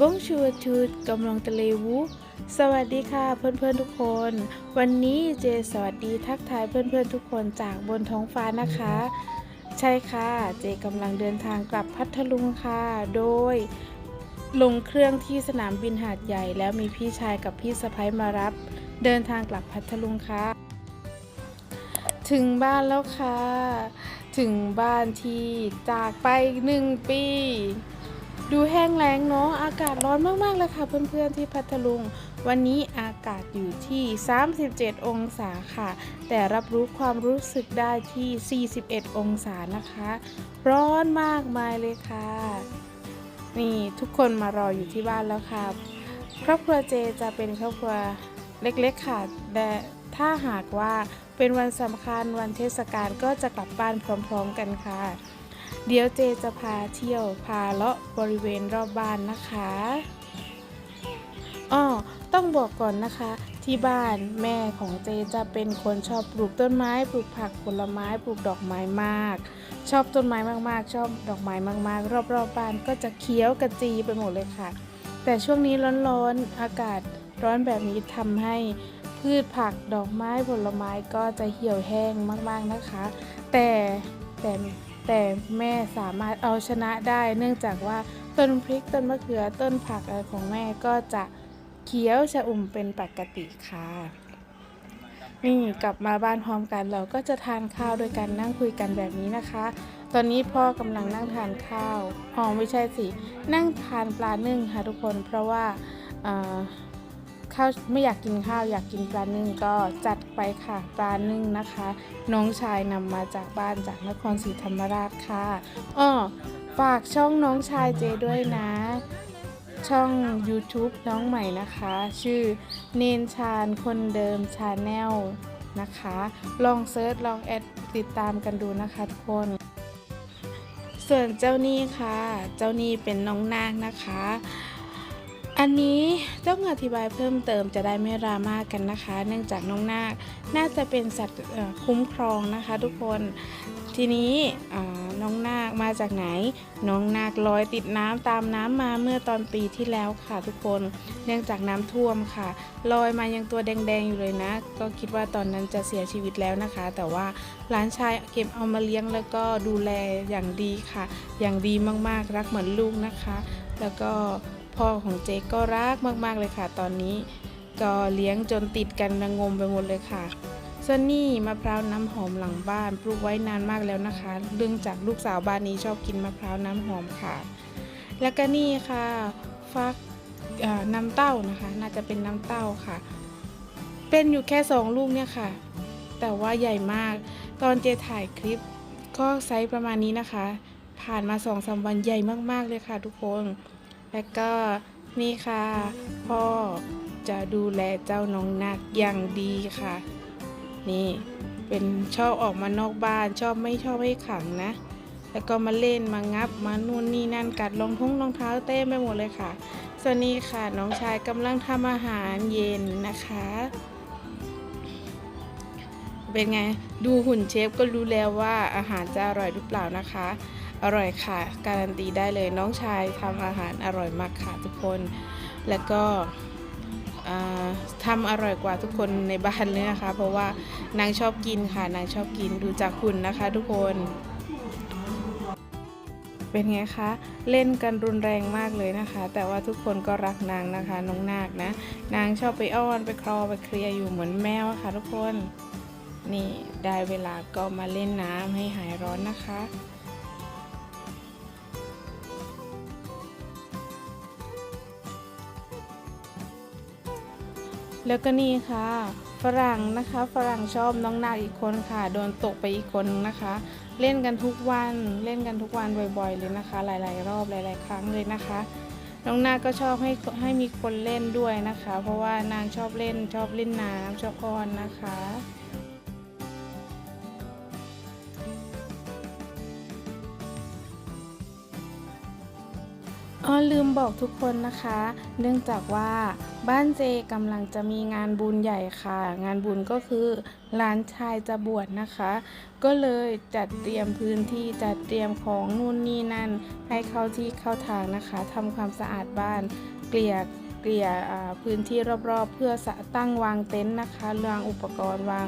บงชูทูดกำลังตะเลวูสวัสดีค่ะเพื่อนๆทุกคน วันนี้เจสวัสดีทักทายเพื่อนๆทุกคนจากบนท้องฟ้านะคะ ใช่ค่ะเจกำลังเดินทางกลับพัทลุงค่ะ โดย ลงเครื่องที่สนามบินหาดใหญ่แล้วมีพี่ชายกับพี่สะพ้ยมารับ เดินทางกลับพัทลุงค่ะ ถึงบ้านแล้วค่ะ ถึงบ้านที่จากไปหนึ่งปี ดูแห้งแล้งเนาะอากาศร้อนมากๆเลยค่ะ เพื่อนๆที่พัทลุง วันนี้อากาศอยู่ที่ 37 องศาค่ะ แต่รับรู้ความรู้สึกได้ที่ 41 องศานะคะ ร้อนมากมายเลยค่ะ นี่ทุกคนมารออยู่ที่บ้านแล้วค่ะครอบครัวเจจะเป็นครอบครัวเล็กๆค่ะแต่ถ้าหากว่าเป็นวันสำคัญวันเทศกาลก็จะกลับบ้านพร้อม ๆ กันค่ะ เดี๋ยวเจจะพาเที่ยวพาเลาะบริเวณรอบบ้านนะคะอ้อต้องบอกก่อนนะคะ ที่บ้านแม่ของเจจะเป็นคนชอบปลูกต้นไม้ปลูกผักผลไม้ปลูกดอกไม้มาก ชอบต้นไม้มากๆ ชอบดอกไม้มาก ๆ รอบๆบบ้านก็จะเขียวกระจีไปหมดเลยค่ะ แต่ช่วงนี้ร้อนๆอากาศร้อนแบบนี้ทำให้พืชผักดอกไม้ผลไม้ก็จะเหี่ยวแห้งมากๆนะคะ แต่แต่ แต่แม่สามารถเอาชนะได้ เนื่องจากว่าต้นพริกต้นมะเขือต้นผักอะไรของแม่ก็จะเขียวชะอุ่มเป็นปกติค่ะนี่กลับมาบ้านพร้อมกันเราก็จะทานข้าวด้วยกันนั่งคุยกันแบบนี้นะคะ ตอนนี้พ่อกำลังนั่งทานข้าวอ๋อไม่ใช่สินั่งทานปลานึ่งค่ะทุกคน เพราะว่าเข้าวไม่อยากกินข้าวอยากกินปลานึ่งก็จัด ไปค่ะปลานึ่งนะคะ น้องชายนำมาจากบ้านจากนครศรีธรรมราชค่ะอ้อฝากช่องน้องชายเจด้วยนะ ช่อง YouTube น้องใหม่นะคะ ชื่อเนนชาญคนเดิมชาแนลนะคะ ลองเซิร์ชลองแอดติดตามกันดูนะคะทุกคน ส่วนเจ้านี่ค่ะ เจ้านี่เป็นน้องนาคนะคะ อันนี้ต้องอธิบายเพิ่มเติมจะได้ไม่ดราม่ากกันนะคะ เนื่องจากน้องนาคน่าจะเป็นสัตว์คุ้มครองนะคะทุกคนทีนี้น้องนาคมาจากไหน น้องนาคลอยติดน้ำตามน้ำมาเมื่อตอนปีที่แล้วค่ะทุกคน เนื่องจากน้ำท่วมค่ะ ลอยมายังตัวแดงๆอยู่เลยนะ ก็คิดว่าตอนนั้นจะเสียชีวิตแล้วนะคะ แต่ว่าหลานชายเก็บเอามาเลี้ยงแล้วก็ดูแลอย่างดีค่ะ อย่างดีมากๆรักเหมือนลูกนะคะ แล้วก็ พ่อของเจก็รักมากๆเลยค่ะ ตอนนี้ก็เลี้ยงจนติดกันระงมไปหมดเลยค่ะส่วนนี่มะพร้าวน้ำหอมหลังบ้านปลูกไว้นานมากแล้วนะคะ เรื่องจากลูกสาวบ้านนี้ชอบกินมะพร้าวน้ำหอมค่ะ แล้วก็นี่ค่ะฟักน้ำเต้านะคะ น่าจะเป็นน้ำเต้าค่ะ เป็นอยู่แค่สองลูกเนี่ยค่ะ แต่ว่าใหญ่มาก ตอนเจถ่ายคลิปก็ไซส์ประมาณนี้นะคะ ผ่านมาสองสามวันใหญ่มากๆเลยค่ะทุกคน แล้วก็นี่ค่ะ พ่อจะดูแลเจ้าน้องนักอย่างดีค่ะ นี่เป็นชอบออกมานอกบ้านชอบไม่ชอบให้ขังนะ แล้วก็มาเล่นมางับมานู่นนี่นั่นกัดรองท้องรองเท้าเต้มไปหมดเลยค่ะส่วนนี้ค่ะน้องชายกำลังทำอาหารเย็นนะคะ เป็นไงดูหุ่นเชฟก็รู้แล้วว่าอาหารจะอร่อยหรือเปล่านะคะ อร่อยค่ะ การันตีได้เลยน้องชายทำอาหารอร่อยมากค่ะทุกคน แล้วก็ทำอร่อยกว่าทุกคนในบ้านเลยนะคะ เพราะว่านางชอบกินค่ะ นางชอบกินดูจากหุ่นะคะทุกคน เป็นไงคะ เล่นกันรุนแรงมากเลยนะคะ แต่ว่าทุกคนก็รักนางนะคะ น้องนาคนะ นางชอบไปอ้อนไปคลอไปเคลียร์อยู่เหมือนแมวะค่ะทุกคน นี่ได้เวลาก็มาเล่นน้ำให้หายร้อนนะคะ แล้วก็นี่ค่ะ ฝรั่งนะคะฝรั่งชอบน้องนาคอีกคนค่ะ โดนตกไปอีกคนนะคะ เล่นกันทุกวันเล่นกันทุกวันบ่อยๆเลยนะคะ หลายๆ รอบหลาย ๆ ครั้งเลยนะคะ น้องนาก็ชอบให้ให้มีคนเล่นด้วยนะคะ เพราะว่านางชอบเล่นชอบเล่นน้ำชอบอ้อนนะคะ อ๋อลืมบอกทุกคนนะคะ เนื่องจากว่าบ้านเจกำลังจะมีงานบุญใหญ่ค่ะ งานบุญก็คือหลานชายจะบวชนะคะ ก็เลยจัดเตรียมพื้นที่จัดเตรียมของนู่นนี่นั่น ให้เข้าที่เข้าทางนะคะทำความสะอาดบ้านเกลี่ยเกลี่ยพื้นที่รอบๆ เพื่อตั้งวางเต็นท์นะคะวางอุปกรณ์วาง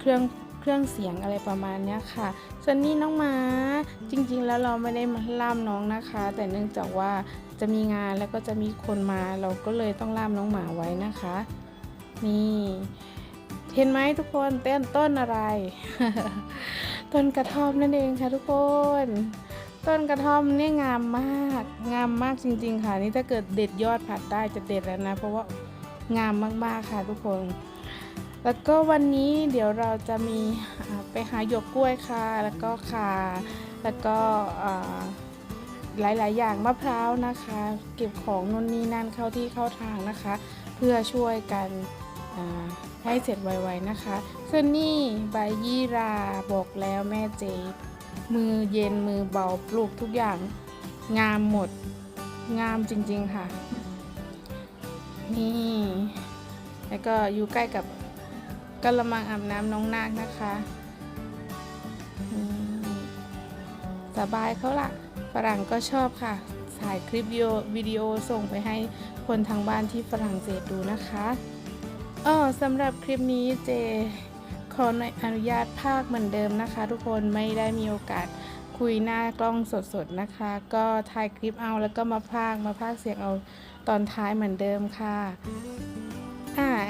เครื่อง เครื่องเสียงอะไรประมาณนี้ค่ะส่วนนี้น้องหมาจริงๆ แล้วเราไม่ได้มาล่ามน้องนะคะ แต่เนื่องจากว่าจะมีงานแล้วก็จะมีคนมาเราก็เลยต้องล่ามน้องหมาไว้นะคะ นี่เห็นไหมทุกคนเต้นต้นอะไร ต้นกระท่อมนั่นเองค่ะทุกคน ต้นกระท่อมนี่งามมาก งามมากจริง ๆ ค่ะ นี่ถ้าเกิดเด็ดยอดผัดได้จะเด็ดแล้วนะ เพราะว่างามมากๆค่ะทุกคน แล้วก็วันนี้เดี๋ยวเราจะมีไปหาหยวกกล้วยค่ะ แล้วก็ข่าแล้วก็หลาย ๆ อย่างมะพร้าวนะคะ เก็บของนู่นนี่นั่นเข้าที่เข้าทางนะคะ เพื่อช่วยกันให้เสร็จไว ๆ นะคะส่วนนี่ใบยี่ราบอกแล้วแม่เจมือเย็นมือเบาปลูกทุกอย่างงามหมดงามจริง ๆ ค่ะ นี่ แล้วก็อยู่ใกล้กับ กระมังอาบน้ำน้องนาคนะคะสบายเขาละฝรั่งก็ชอบค่ะถ่ายคลิปวิดีโอส่งไปให้คนทางบ้านที่ฝรั่งเศสดูนะคะอ๋อสำหรับคลิปนี้เจขออนุญาตภาคเหมือนเดิมนะคะ ทุกคนไม่ได้มีโอกาสคุยหน้ากล้องสดๆนะคะ ก็ถ่ายคลิปเอาแล้วก็มาพากมาพากเสียงเอาตอนท้ายเหมือนเดิมค่ะ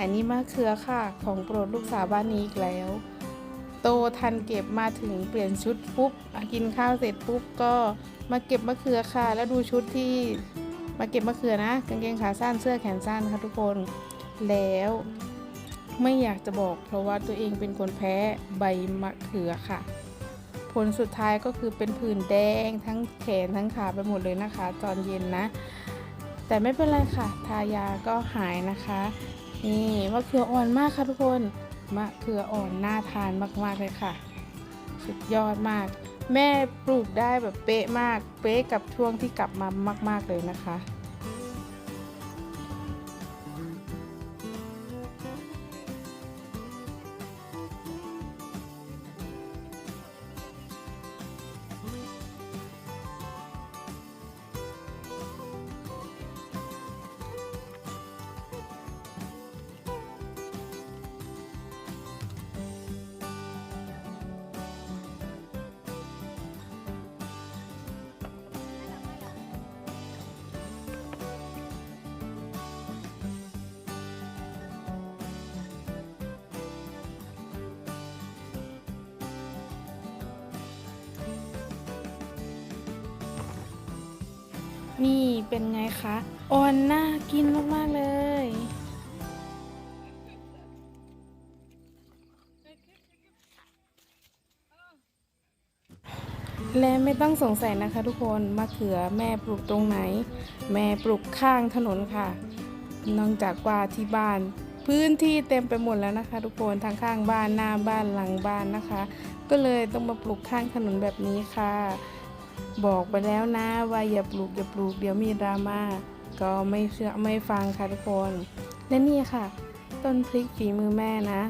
อันนี้มะเขือค่ะ ของโปรดลูกสาวบ้านนี้อีกแล้ว โตทันเก็บมาถึงเปลี่ยนชุดปุ๊บกินข้าวเสร็จปุ๊บก็มาเก็บมะเขือค่ะ แล้วดูชุดที่มาเก็บมะเขือนะกางเกงขาสั้นเสื้อแขนสั้นค่ะทุกคนแล้วไม่อยากจะบอกเพราะว่าตัวเองเป็นคนแพ้ใบมะเขือค่ะ ผลสุดท้ายก็คือเป็นผื่นแดงทั้งแขนทั้งขาไปหมดเลยนะคะ ตอนเย็นนะ แต่ไม่เป็นไรค่ะ ทายาก็หายนะคะ นี่มะเขืออ่อนมากค่ะทุกคนมะเขืออ่อนน่าทานมากๆเลยค่ะ สุดยอดมาก แม่ปลูกได้แบบเป๊ะมาก เป๊ะกับช่วงที่กลับมามาก ๆเลยนะคะ นี่เป็นไงคะอ่อนน่ากินมากๆเลยและไม่ต้องสงสัยนะคะทุกคนมะเขือแม่ปลูกตรงไหน แม่ปลูกข้างถนนค่ะนองจากว่าที่บ้าน พื้นที่เต็มไปหมดแล้วนะคะ ทุกคนทางข้างบ้านหน้าบ้านหลังบ้านนะคะ ก็เลยต้องมาปลูกข้างถนนแบบนี้ค่ะ บอกไปแล้วนะว่าอย่าปลูกอย่าปลูกเดี๋ยวมีดราม่าก็ไม่เชื่อไม่ฟังค่ะทุกคนและนี่ค่ะ ต้นพริกฝีมือแม่นะ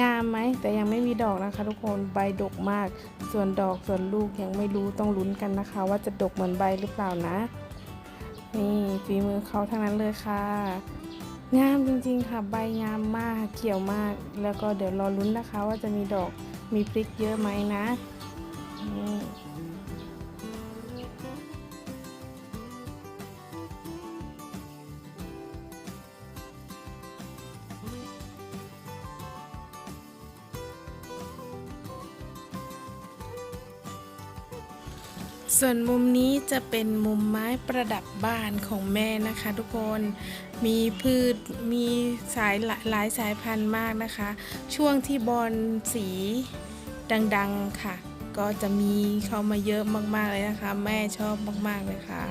งามไหมแต่ยังไม่มีดอกนะคะ ทุกคนใบดกมาก ส่วนดอกส่วนลูกยังไม่รู้ต้องลุ้นกันนะคะ ว่าจะดกเหมือนใบหรือเปล่านะ นี่ฝีมือเขาทั้งนั้นเลยค่ะ งามจริงๆค่ะ ใบงามมากเขียวมาก แล้วก็เดี๋ยวรอลุ้นนะคะ ว่าจะมีดอกมีพริกเยอะไหมนะ ส่วนมุมนี้จะเป็นมุมไม้ประดับบ้านของแม่นะคะ ทุกคนมีพืชมีสายหลายหลายสายพันธุ์มากนะคะ ช่วงที่บอลสีดังๆค่ะ ก็จะมีเข้ามาเยอะมากๆเลยนะคะ แม่ชอบมากๆเลยค่ะ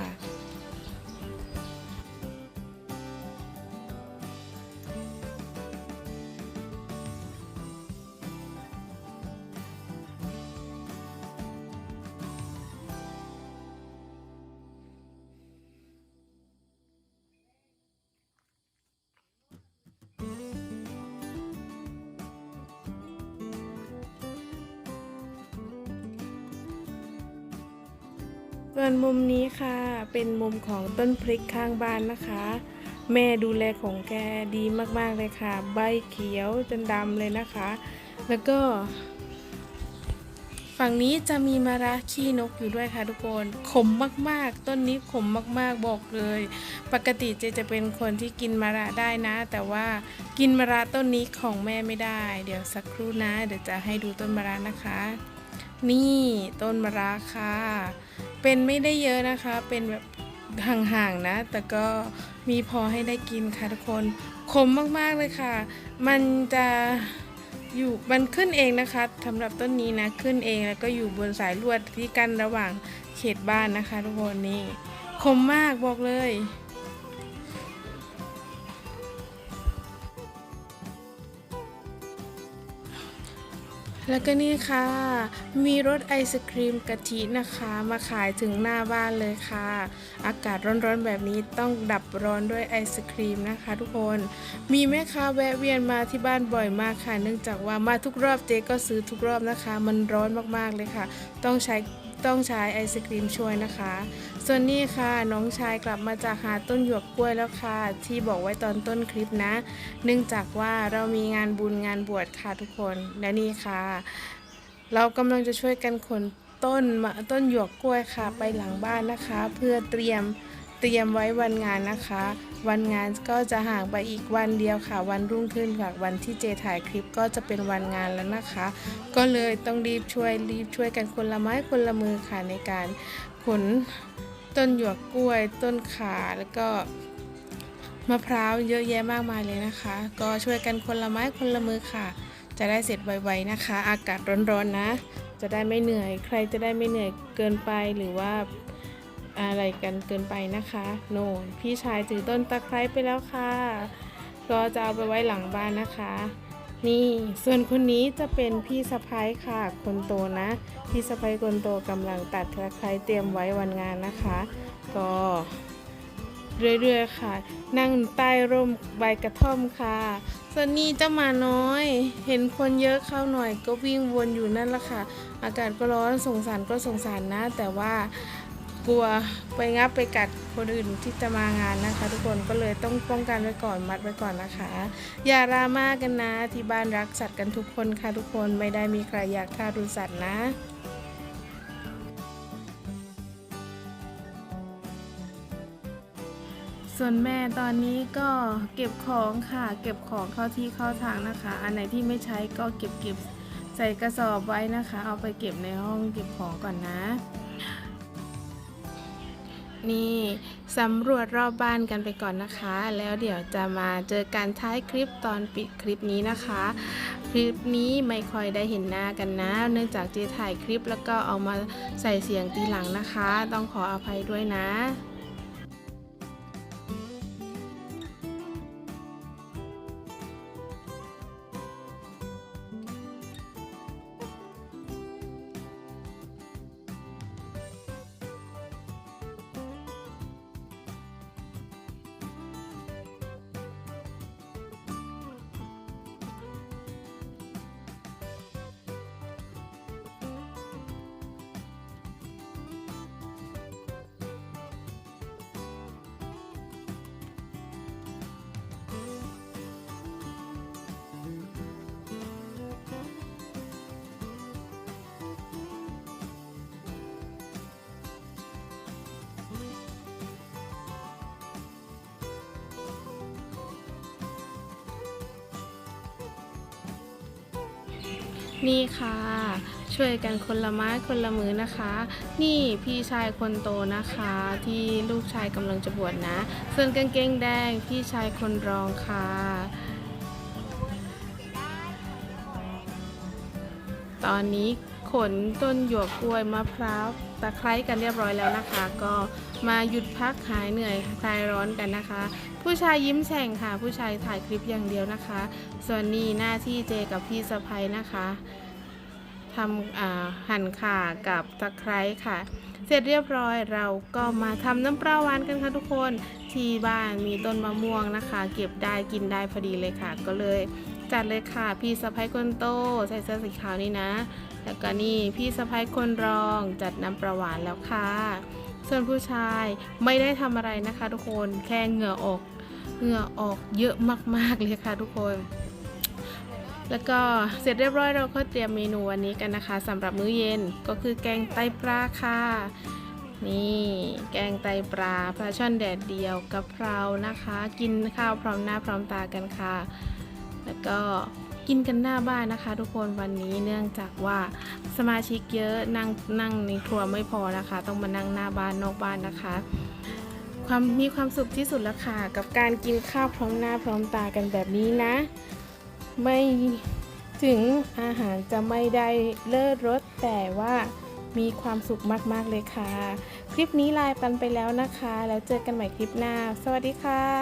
ส่วนมุมนี้ค่ะ เป็นมุมของต้นพริกข้างบ้านนะคะ แม่ดูแลของแกดีมากๆเลยค่ะ ใบเขียวจนดำเลยนะคะ แล้วก็ ฝั่งนี้จะมีมะระขี้นกอยู่ด้วยค่ะทุกคนขมมากๆ ต้นนี้ขมมากๆบอกเลย ปกติเจจะเป็นคนที่กินมะระได้นะ แต่ว่ากินมะระต้นนี้ของแม่ไม่ได้ เดี๋ยวสักครู่นะ เดี๋ยวจะให้ดูต้นมะระนะคะ นี่ต้นมะระค่ะ เป็นไม่ได้เยอะนะคะ เป็นแบบห่างๆนะ แต่ก็มีพอให้ได้กินค่ะทุกคน คมมากๆเลยค่ะ มันจะอยู่มันขึ้นเองนะคะสำหรับต้นนี้นะขึ้นเองแล้วก็อยู่บนสายลวดที่กั้นระหว่างเขตบ้านนะคะ ทุกคนนี่คมมากบอกเลย แล้วก็นี่ค่ะ มีรถไอศครีมกะทินะคะ มาขายถึงหน้าบ้านเลยค่ะ อากาศร้อนๆแบบนี้ต้องดับร้อนด้วยไอศครีมนะคะทุกคน มีแม่ค้าแวะเวียนมาที่บ้านบ่อยมากค่ะ เนื่องจากว่ามาทุกรอบเจ๊ก็ซื้อทุกรอบนะคะ มันร้อนมากๆเลยค่ะ ต้องใช้ต้องใช้ไอศครีมช่วยนะคะ ส่วนนี้ค่ะน้องชายกลับมาจากหาต้นหยวกกล้วยแล้วค่ะ ที่บอกไว้ตอนต้นคลิปนะ เนื่องจากว่าเรามีงานบุญงานบวชค่ะทุกคนและนี่ค่ะ เรากำลังจะช่วยกันขนต้นมะต้นหยวกกล้วยค่ะ ไปหลังบ้านนะคะ เพื่อเตรียมเตรียมไว้วันงานนะคะ วันงานก็จะห่างไปอีกวันเดียวค่ะ วันรุ่งขึ้นค่ะวันที่เจถ่ายคลิปก็จะเป็นวันงานแล้วนะคะ ก็เลยต้องรีบช่วยรีบช่วยกันคนละไม้คนละมือค่ะในการขน ต้นหยวกกล้วย ต้นขาแล้วก็มะพร้าวเยอะแยะมากมายเลยนะคะ ก็ช่วยกันคนละไม้คนละมือค่ะ จะได้เสร็จไวๆนะคะ อากาศร้อนๆนะ จะได้ไม่เหนื่อย ใครจะได้ไม่เหนื่อยเกินไปหรือว่าอะไรกันเกินไปนะคะ โน่นพี่ชายถือต้นตะไคร้ไปแล้วค่ะ ก็จะเอาไปไว้หลังบ้านนะคะ นี่ส่วนคนนี้จะเป็นพี่สะพ้ายค่ะคนโตนะ พี่สะพ้ายคนโตกำลังตัดตะไคร้เตรียมไว้วันงานนะคะ ก็เรื่อยๆค่ะ นั่งใต้ร่มใบกระท่อมค่ะ ส่วนนี้เจ้าหมาน้อย เห็นคนเยอะเข้าหน่อย ก็วิ่งวนอยู่นั่นละค่ะ อากาศก็ร้อนสงสารก็สงสารนะ แต่ว่า กลัวไปงับไปกัดคนอื่นที่จะมางานนะคะ ทุกคนก็เลยต้องป้องกันไว้ก่อนมัดไว้ก่อนนะคะ อย่ารามากันนะที่บ้านรักสัตว์กันทุกคนค่ะทุกคนไม่ได้มีใครอยากฆ่ารุสัตว์นะส่วนแม่ตอนนี้ก็เก็บของค่ะ เก็บของเข้าที่เข้าทางนะคะ อันไหนที่ไม่ใช้ก็เก็บเก็บใส่กระสอบไว้นะคะ เอาไปเก็บในห้องเก็บของก่อนนะ นี่สำรวจรอบบ้านกันไปก่อนนะคะ แล้วเดี๋ยวจะมาเจอกันท้ายคลิปตอนปิดคลิปนี้นะคะ คลิปนี้ไม่ค่อยได้เห็นหน้ากันนะ เนื่องจากเจถ่ายคลิปแล้วก็เอามาใส่เสียงตีหลังนะคะ ต้องขออภัยด้วยนะ นี่ค่ะ ช่วยกันคนละไม้คนละมือนะคะ นี่พี่ชายคนโตนะคะ ที่ลูกชายกำลังจะบวชนะ ส่วนกางเกงแดงพี่ชายคนรองค่ะ ตอนนี้ขนต้นหยวกกล้วยมะพร้าวตะไคร้กันเรียบร้อยแล้วนะคะ ก็มาหยุดพักหายเหนื่อยคลายร้อนกันนะคะ ผู้ชายยิ้มแฉ่งค่ะ ผู้ชายถ่ายคลิปอย่างเดียวนะคะ ส่วนนี้หน้าที่เจกับพี่สะพ้ยนะคะทำหั่นข่ากับตะไคร้ค่ะ เสร็จเรียบร้อยเราก็มาทำน้ำปลาหวานกันค่ะทุกคนที่บ้านมีต้นมะม่วงนะคะ เก็บได้กินได้พอดีเลยค่ะ ก็เลยจัดเลยค่ะ พี่สะพ้ยคนโตใส่เสื้อสีขาวนี่นะ แล้วก็นี่พี่สะพ้ยคนรองจัดน้ำปลาหวานแล้วค่ะ ส่วนผู้ชายไม่ได้ทำอะไรนะคะ ทุกคนแค่เหงื่อออกเหงื่อออกเยอะมากๆเลยค่ะทุกคน แล้วก็เสร็จเรียบร้อยเราก็เตรียมเมนูวันนี้กันนะคะสำหรับมื้อเย็นก็คือแกงไตปลาค่ะนี่แกงไตปลาปลาช่อนแดดเดียวกะเพรานะคะ กินข้าวพร้อมหน้าพร้อมตากันค่ะ แล้วก็ กินกันหน้าบ้านนะคะ ทุกคนวันนี้เนื่องจากว่าสมาชิกเยอะนั่งนั่งในครัวไม่พอนะคะ ต้องมานั่งหน้าบ้านนอกบ้านนะคะ ความมีความสุขที่สุดล้วค่ะกับการกินข้าวพร้อมหน้าพร้อมตากันแบบนี้นะ ไม่ถึงอาหารจะไม่ได้เลิศรสแต่ว่ามีความสุขมาก ๆ เลยค่ะ คลิปนี้ลายปันไปแล้วนะคะ แล้วเจอกันใหม่คลิปหน้า สวัสดีค่ะ